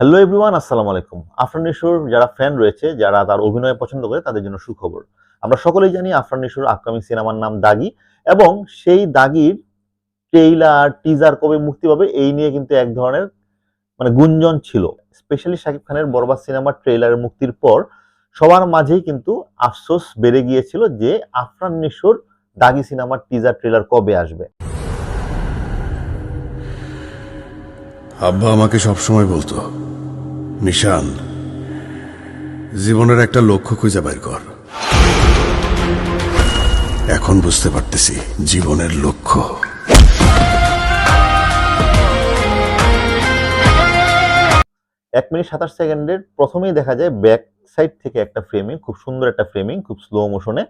Hello everyone আসসালামু আলাইকুম। আফরান নিশোর যারা ফ্যান রয়েছে, যারা তার অভিনয় পছন্দ করে, তাদের জন্য সুখবর। আমরা সকলেই জানি আফরান নিশোর আপকামিং সিনেমার নাম দাগি এবং সেই দাগির ট্রেইলার টিজার কবে মুক্তি পাবে, এই নিয়ে কিন্তু এক ধরনের মানে গুঞ্জন ছিল। স্পেশালি শাকিব খানের বরবাদ সিনেমার ট্রেইলারের মুক্তির পর সবার মাঝেই কিন্তু আফসোস বেড়ে গিয়েছিল যে আফরান নিশোর দাগি সিনেমার টিজার ট্রেলার কবে আসবে। আব্বা আমাকে সবসময় বলতো, নিশান, জীবনের একটা লক্ষ্য খুঁজে বের কর। এখন বুঝতে পারতেছি জীবনের লক্ষ্য। এক মিনিট সাতাশ সেকেন্ডের প্রথমেই দেখা যায় ব্যাক সাইড থেকে একটা ফ্রেমিং খুব সুন্দর একটা ফ্রেমিং খুব স্লো মোশনে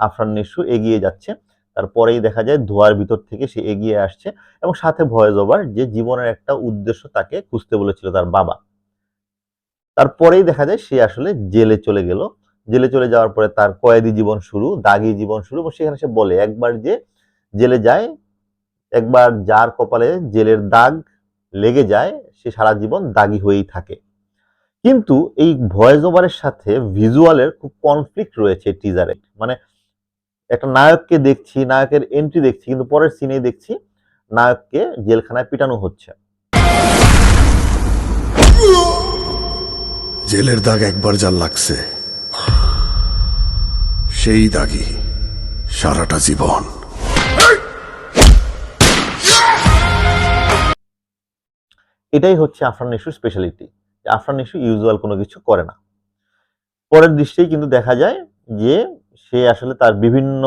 আফরান নিশু এগিয়ে যাচ্ছে। তারপরেই দেখা যায় ধোয়ার ভিতর থেকে সে এগিয়ে আসছে এবং সাথে ভয়েস ওভার যে জীবনের একটা উদ্দেশ্য তাকে খুঁজতে বলেছিল তার বাবা। তারপরেই দেখা যায় সে আসলে জেলে চলে গেল। জেলে চলে যাওয়ার পরে তার কয়েদি জীবন শুরু, দাগি জীবন শুরু এবং সেখানে সে বলে, একবার যে জেলে যায়, একবার যার কপালে জেলের দাগ লেগে যায়, সে সারা জীবন দাগি হয়েই থাকে। কিন্তু এই ভয়েস ওভারের সাথে ভিজুয়ালের খুব কনফ্লিক্ট রয়েছে টিজারে মানে একটা নায়ককে দেখছি নায়কের এন্ট্রি দেখছি কিন্তু পরের সিনেই দেখছি নায়ককে জেলখানায় পিটানো হচ্ছে। জেলের দাগ একবার যার লাগছে সেই দাগই সারাটা জীবন। এটাই হচ্ছে আফরান নিশুর স্পেশালিটি আফরান নিশু ইউজুয়াল কোনো কিছু করে না। পরের দৃশ্যেই কিন্তু দেখা যায় যে সে আসলে তার বিভিন্ন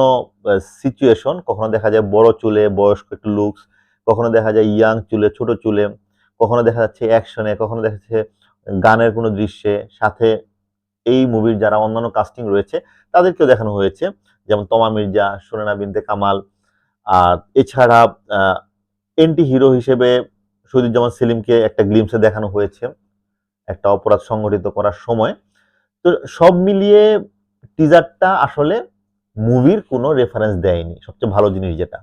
সিচুয়েশন কখনো দেখা যায় বড় চুলে, বয়স্ক একটু লুকস কখনো দেখা যায় ইয়াং চুলে, ছোট চুলে, কখনো দেখা যাচ্ছে অ্যাকশনে কখনো দেখা যাচ্ছে গানের কোনো দৃশ্যে, সাথে এই মুভির যারা অন্যান্য কাস্টিং রয়েছে, তাদেরকেও দেখানো হয়েছে, যেমন তমা মির্জা সুরেনা বিনতে কামাল, আর এছাড়া এন্টি হিরো হিসেবে শহীদুজ্জামান সেলিমকে একটা গ্লিমসে দেখানো হয়েছে, একটা অপরাধ সংগঠিত করার সময়। তো সব মিলিয়ে টিজারটা আসলে মুভির কোনো রেফারেন্স দেয়নি। সবচেয়ে ভালো জিনিস যেটা,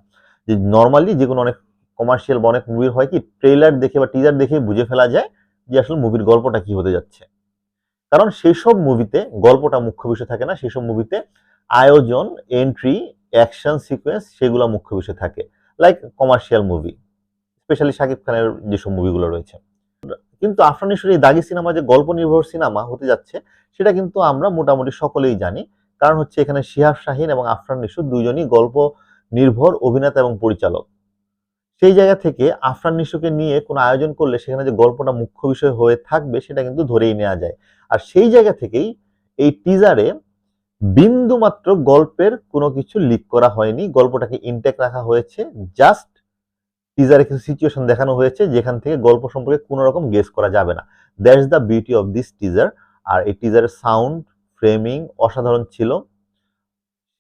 যে নর্মালি যে কোনো অনেক কমার্শিয়াল বা অনেক মুভির হয় কি ট্রেলার দেখে বা টিজার দেখে বুঝে ফেলা যায় যে আসলে মুভির গল্পটা কি হতে যাচ্ছে। কারণ সেই সব মুভিতে গল্পটা মুখ্য বিষয় থাকে না সেই সব মুভিতে আয়োজন এন্ট্রি অ্যাকশন সিকোয়েন্স সেগুলো মুখ্য বিষয় থাকে like commercial movie specially Shakib খানের যেসব মুভিগুলো রয়েছে। কিন্তু আফরান এই দাগি সিনেমা যে গল্প নির্ভর সিনেমা হতে যাচ্ছে, সেটা কিন্তু আমরা মোটামুটি সকলেই জানি। কারণ হচ্ছে এখানে শিহাব শাহিন এবং আফরান দুজনই গল্প নির্ভর অভিনেতা এবং পরিচালক। সেই জায়গা থেকে আফরান নিশোকে নিয়ে কোনো আয়োজন করলে সেখানে যে গল্পটা মুখ্য বিষয় হয়ে থাকবে, সেটা কিন্তু ধরেই নেওয়া যায়। আর সেই জায়গা থেকেই এই টিজারে বিন্দু মাত্র গল্পের কোনো কিছু লিক করা হয়নি। গল্পটাকে ইনটেক রাখা হয়েছে জাস্ট টিজারে কিছু সিচুয়েশন দেখানো হয়েছে, যেখান থেকে গল্প সম্পর্কে কোনো রকম গেস করা যাবে না। That's the beauty of this teaser আর এই টিজারের সাউন্ড ফ্রেমিং অসাধারণ ছিল।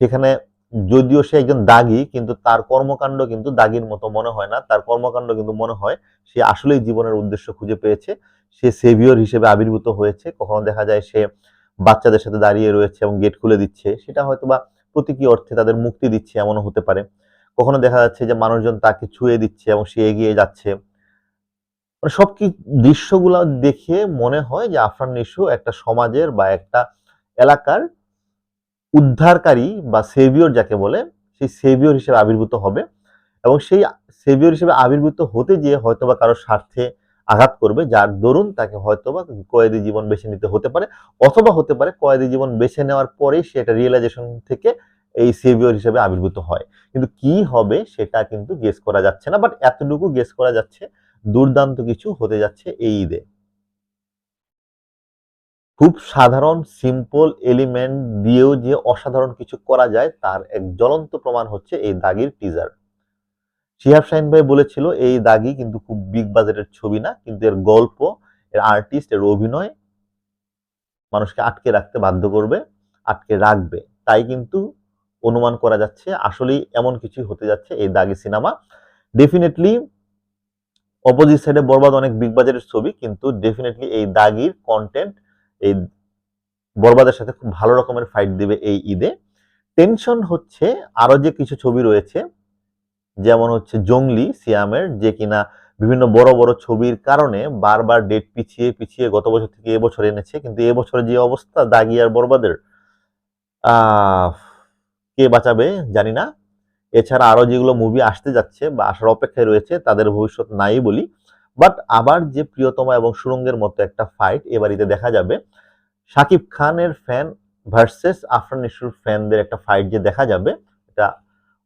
সেখানে যদিও সে একজন দাগি, কিন্তু তার কর্মকাণ্ড কিন্তু দাগির মতো মনে হয় না। তার কর্মকাণ্ড কিন্তু মনে হয় সে আসলেই জীবনের উদ্দেশ্য খুঁজে পেয়েছে। সে সেভিয়র হিসেবে আবির্ভূত হয়েছে। কখনো দেখা যায় সে বাচ্চাদের সাথে দাঁড়িয়ে রয়েছে এবং গেট খুলে দিচ্ছে। সেটা হয়তো বা প্রতীকী অর্থে তাদের মুক্তি দিচ্ছে, এমনও হতে পারে। কখনো দেখা যাচ্ছে যে মানুষজন তাকে ছুঁয়ে দিচ্ছে এবং সে এগিয়ে যাচ্ছে। মানে সব কি দৃশ্যগুলো দেখে মনে হয় যে আফরান নিশু একটা সমাজের বা একটা এলাকার উদ্ধারকারী বা সেভিয়র যাকে বলে, সেই সেভিয়র হিসেবে আবির্ভূত হবে এবং সেই সেভিয়র হিসেবে আবির্ভূত হতে গিয়ে হয়তোবা কারোর স্বার্থে আঘাত করবে, যার দরুন তাকে হয়তোবা কয়েদি জীবন বেছে নিতে হতে পারে অথবা হতে পারে কয়েদি জীবন বেছে নেওয়ার পরেই সে একটা রিয়েলাইজেশন থেকে এই সেভিয়র হিসেবে আবির্ভূত হয়। কিন্তু কি হবে সেটা কিন্তু গেস করা যাচ্ছে না বাট এতটুকু গেস করা যাচ্ছে, দুর্দান্ত কিছু হতে যাচ্ছে এই ঈদে। খুব সাধারণ সিম্পল এলিমেন্ট দিয়েও যে অসাধারণ কিছু করা যায়, তার এক জ্বলন্ত প্রমাণ হচ্ছে এই দাগির টিজার শিহাব শাহিন ভাই বলেছিল, এই দাগি কিন্তু খুব বিগ বাজেটের ছবি না, কিন্তু এর গল্প, এর আর্টিস্ট এর অভিনয় মানুষকে আটকে রাখতে বাধ্য করবে, আটকে রাখবে। তাই কিন্তু অনুমান করা যাচ্ছে আসলেই এমন কিছু হতে যাচ্ছে এই দাগি সিনেমা। ডেফিনেটলি অপোজিট সাইডে বরবাদ অনেক বিগ বাজারের ছবি কিন্তু ডেফিনেটলি এই দাগির কন্টেন্ট এই বরবাদের সাথে খুব ভালো রকমের ফাইট দিবে এই ঈদে। টেনশন হচ্ছে আরও যে কিছু ছবি রয়েছে যেমন হচ্ছে জঙ্গলি সিয়ামের যে কিনা বিভিন্ন বড় বড় ছবির কারণে বারবার ডেট পিছিয়ে পিছিয়ে গত বছর থেকে এবছর এনেছে কিন্তু এবছরে যে অবস্থা দাগি আর বরবাদের আহ, কে বাঁচাবে জানি না। এছাড়া আরও যেগুলো মুভি আসতে যাচ্ছে বা আসার অপেক্ষায় রয়েছে, তাদের ভবিষ্যৎ নাই বলি। বাট আবার যে প্রিয়তমা এবং সুরঙ্গের মতো একটা ফাইট এবারিতে দেখা যাবে। শাকিব খানের ফ্যান ভার্সেস আফরান নিশুর ফ্যানদের একটা ফাইট যে দেখা যাবে, এটা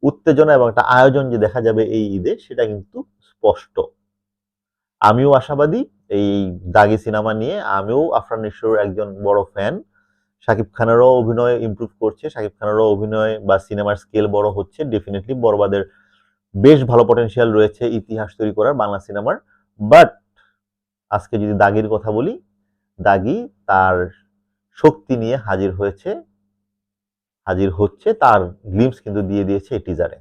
উত্তেজনা এবং একটা আয়োজন যে দেখা যাবে এই ঈদে, সেটা কিন্তু স্পষ্ট। আমিও আশাবাদী এই দাগি সিনেমা নিয়ে, আমিও আফরান নিশুর একজন বড় ফ্যান শাকিব খানেরও অভিনয় ইম্প্রুভ করছে, শাকিব খানেরও অভিনয় বা সিনেমার স্কেল বড় হচ্ছে ডেফিনেটলি বরবাদের বেশ ভালো পটেনশিয়াল রয়েছে ইতিহাস তৈরি করার বাংলা সিনেমার বাট আজকে যদি দাগির কথা বলি, দাগি তার শক্তি নিয়ে হাজির হয়েছে, হাজির হচ্ছে, তার গ্লিমস কিন্তু দিয়ে দিয়েছে এই টিজারে